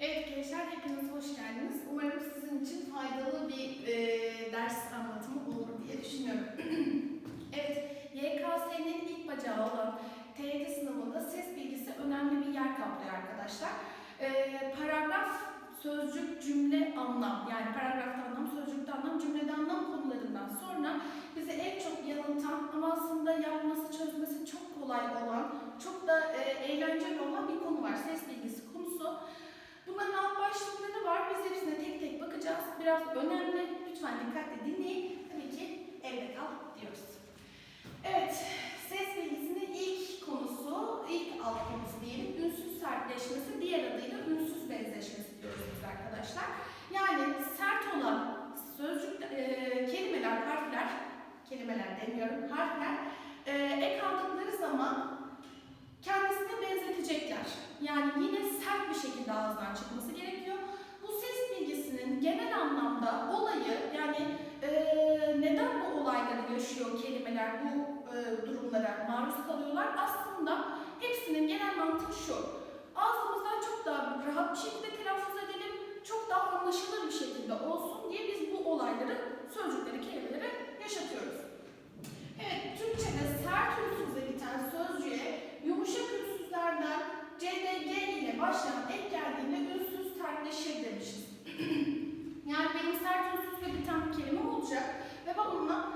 Evet gençler hepiniz hoş geldiniz. Umarım sizin için faydalı bir e, ders anlatımı olur diye düşünüyorum. evet, YKS'nin ilk bacağı olan TYT sınavında ses bilgisi önemli bir yer kaplıyor arkadaşlar. E, paragraf, sözcük, cümle, anlam yani paragrafta anlam, sözcükte anlam, cümlede anlam konularından sonra bizi en çok yanıltan ama aslında yapması, çözmesi çok kolay olan, çok da e, eğlenceli olan bir konu var. Ses bilgisi konusu. Bunların alt başlıkları var. Biz hepsine tek tek bakacağız. Biraz önemli. Lütfen dikkatle dinleyin. Tabii ki evde kal diyoruz. Evet, ses bilgisinin ilk konusu, ilk alt konusu diyelim. Ünsüz sertleşmesi, diğer adıyla ünsüz benzeşmesi diyoruz arkadaşlar. Yani sert olan sözcük, e, kelimeler, harfler, kelimeler demiyorum, harfler e, ek aldıkları zaman kendisine benzetecekler. Yani yine sert bir şekilde ağızdan çıkması gerekiyor. Bu ses bilgisinin genel anlamda olayı yani e, neden bu olayları yaşıyor kelimeler bu e, durumlara maruz kalıyorlar aslında hepsinin genel mantığı şu. Ağzımızdan çok daha rahat bir şekilde telaffuz edelim, çok daha anlaşılır bir şekilde olsun diye biz bu olayları, sözcükleri, kelimeleri yaşatıyoruz. Evet, Türkçe'de sert ünsüzle biten sözcüğe yumuşak ünsüzlerden CDG ile başlayan ek geldiğinde ünsüz sertleşir demişiz. yani benim sert ünsüzle biten bir kelime olacak ve ben onunla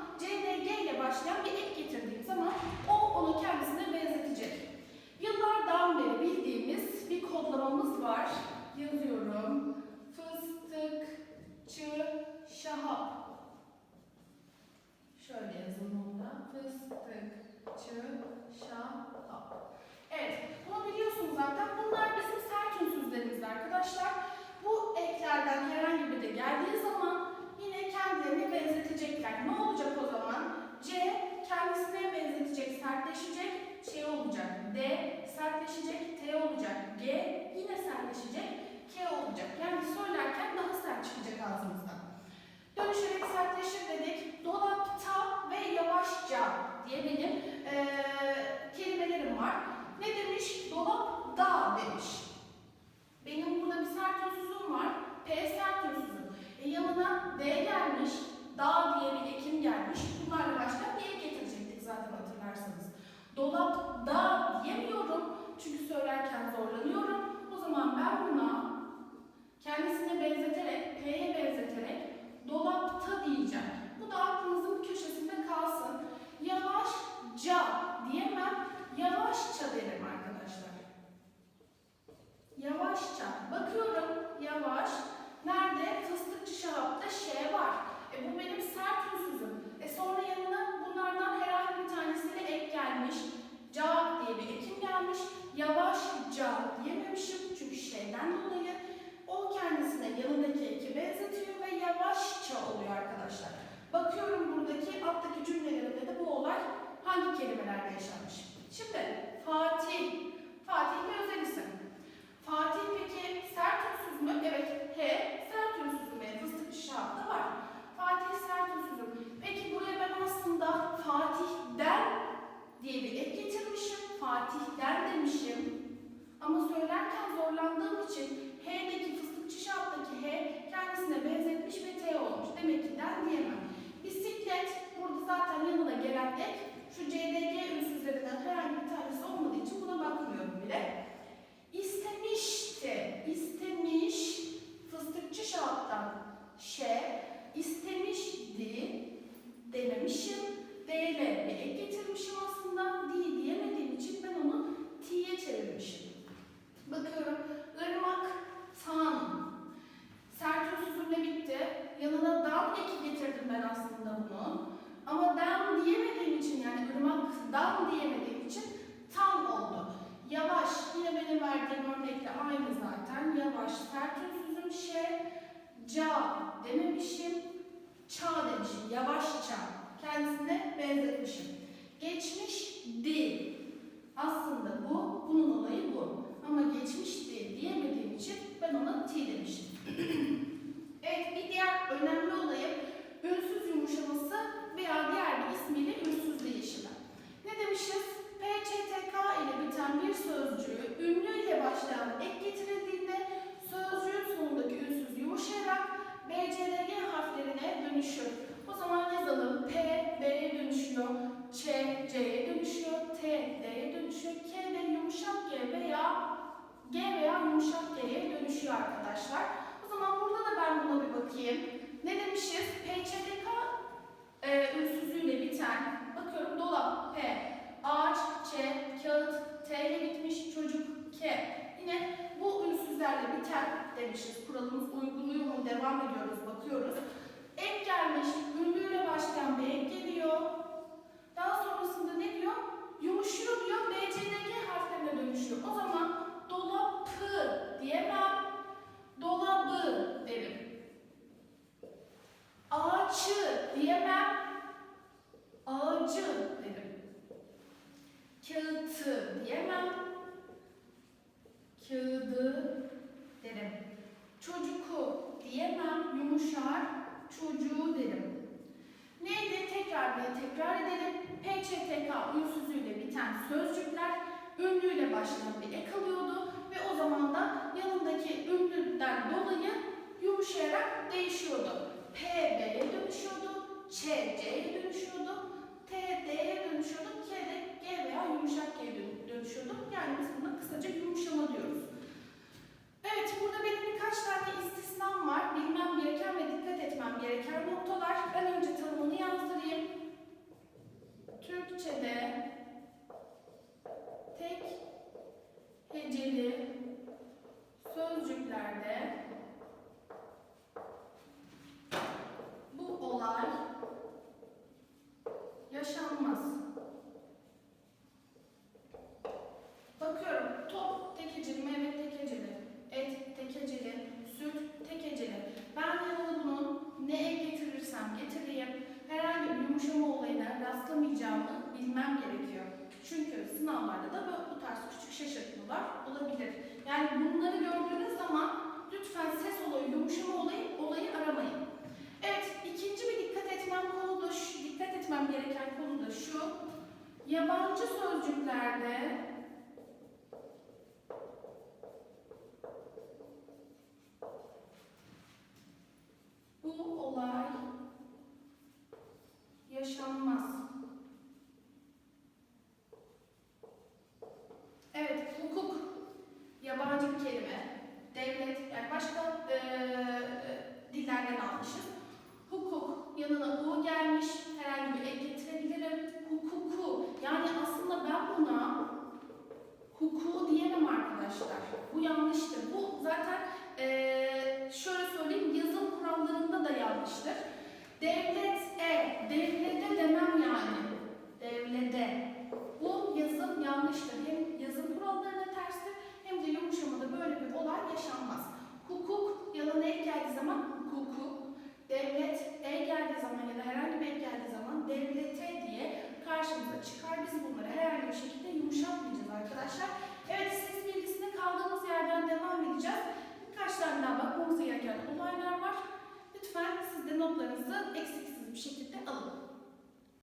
CDG ile başlayan bir ek getirdiğim zaman o onu kendisine benzetecek. Yıllardan beri bildiğimiz bir kodlamamız var. Yazıyorum. Fıstıkçı Şahap. Şöyle yazalım onu da. Fıstıkçı Şahap. Evet, bunu biliyorsunuz zaten. Bunlar bizim sert ünsüzlerimiz arkadaşlar. Bu eklerden herhangi biri de geldiği zaman yine kendilerini benzetecekler. Ne olacak o zaman? C kendisine benzetecek, sertleşecek şey olacak. D sertleşecek, T olacak. G yine sertleşecek, K olacak. Yani söylerken daha sert çıkacak ağzımızdan. Dönüşerek sertleşir dedik. Dolapta ve yavaşça diye benim eee kelimelerim var. Ne demiş? Dolapta demiş. Benim burada bir sert ünsüzüm var. P sert ünsüzüm. E yanına D gelmiş. Da diye bir ekim gelmiş. Bunlarla başka bir ek getirecektik zaten hatırlarsanız. Dolapta diyemiyorum. Çünkü söylerken zorlanıyorum. O zaman ben buna kendisine benzeterek, P'ye benzeterek dolapta diyeceğim. Bu da aklınızın bir köşesinde kalsın. Yavaşça diyemem, yavaşça derim arkadaşlar. Yavaşça. Bakıyorum, yavaş. Nerede? Fıstıkçı şarapta Ş var. E bu benim sert ünsüzüm. E sonra yanına bunlardan herhangi bir tanesiyle ek gelmiş. Ca diye bir ekim gelmiş. Yavaşça diyememişim çünkü şeyden dolayı. O kendisine yanındaki eki benzetiyor ve yavaşça oluyor arkadaşlar. Bakıyorum buradaki alttaki cümlelerimde de bu olay hangi kelimelerde yaşanmış. Şimdi Fatih. Fatih bir özel isim. Fatih peki sert ünsüz mü? Evet. H sert ünsüzüm. Yani fıstık şartı var. Fatih sert ünsüzüm. Peki buraya ben aslında Fatih'den diye bir ek getirmişim. Fatih'den demişim. Ama söylerken zorlandığım için H'deki fıstıkçı şarttaki H kendisine benzetmiş ve T olmuş. Demek ki den diyemem. Bisiklet burada zaten yanına gelen ek şu CDG ünsüzlerinden herhangi bir tanesi olmadığı için buna bakmıyorum bile. İstemişti. İstemiş fıstıkçı şarttan Ş istemişti dememişim. D ile bir ek getirmişim aslında. D diyemediğim için ben onu T'ye çevirmişim. Bakıyorum. Irmak tan. Sert ünsüzümle bitti. Yanına dan eki getirdim ben aslında bunu. Ama dan diyemediğim için yani ırmak dan diyemediğim için tam oldu. Yavaş. Yine benim verdiğim örnekle aynı zaten. Yavaş. Sert ünsüzüm şey. Ca dememişim. T evet bir diğer önemli olayım ünsüz yumuşaması veya diğer bir ismiyle ünsüz değişimi. Ne demişiz? PCTK ile biten bir sözcüğü ünlü ile başlayan ek getirildiğinde sözcüğün sonundaki ünsüz yumuşayarak BCDG harflerine dönüşür. O zaman yazalım P, B'ye dönüşüyor, Ç, C'ye dönüşüyor, T, D'ye dönüşüyor, K de yumuşak G veya G'ye dönüşüyor arkadaşlar. O zaman burada da ben buna bir bakayım. Ne demişiz? PÇDK e, ünsüzüyle biten, bakıyorum dolap P, ağaç Ç, kağıt T ile bitmiş, çocuk K. Yine bu ünsüzlerle biten demişiz. Kuralımız uyguluyor mu? Devam ediyoruz, bakıyoruz. Ek gelmiş, ünlüyle başlayan bir ek geliyor. Daha sonrasında ne diyor? Yumuşuyor diyor, BCDG harflerine dönüşüyor. O zaman dolapı diyemem, dolabı derim. Ağaçı diyemem, ağacı derim. Kağıtı diyemem, kağıdı derim. Çocuku diyemem, yumuşar, çocuğu derim. Neydi? Tekrar diye tekrar edelim. PÇTK ünsüzüyle biten sözcükler ünlüyle başlayan bir ek alıyordu ve o zaman da yanındaki ünlüden dolayı yumuşayarak değişiyordu. P B'ye dönüşüyordu, Ç C'ye dönüşüyordu, T D'ye dönüşüyordu, K G veya yumuşak G'ye dön- dönüşüyordu. Yani biz buna kısaca yumuşama diyoruz. Evet, burada benim birkaç tane istisnam var. Bilmem gereken ve dikkat etmem gereken noktalar. Ben önce tanımını yazdırayım. Türkçe'de tek heceli sözcüklerde bu olay yaşanmaz. Bakıyorum. Top tek heceli, Mehmet tek heceli, et tek heceli, süt tek heceli. Ben yanına bunun ne ek getirirsem getireyim herhangi bir yumuşama olayına rastlamayacağımı bilmem gerekiyor. Çünkü sınavlarda da bu, bu tarz küçük şaşırtmalar olabilir. Yani bunları gördüğünüz zaman lütfen ses olayı, yumuşama olayı, olayı aramayın. Evet, ikinci bir dikkat etmem konu da şu, dikkat etmem gereken konu da şu. Yabancı sözcüklerde bu olay yaşanmaz. Evet, hukuk yabancı bir kelime. Devlet, yani başka eee dillerden almışız. Hukuk, yanına u gelmiş, herhangi bir ek getirebilirim. Hukuku, yani aslında ben buna hukuku diyemem arkadaşlar. Bu yanlıştır. Bu zaten eee, şöyle söyleyeyim, yanlıştır. Devlet Bunlardan eksiksiz bir şekilde alın.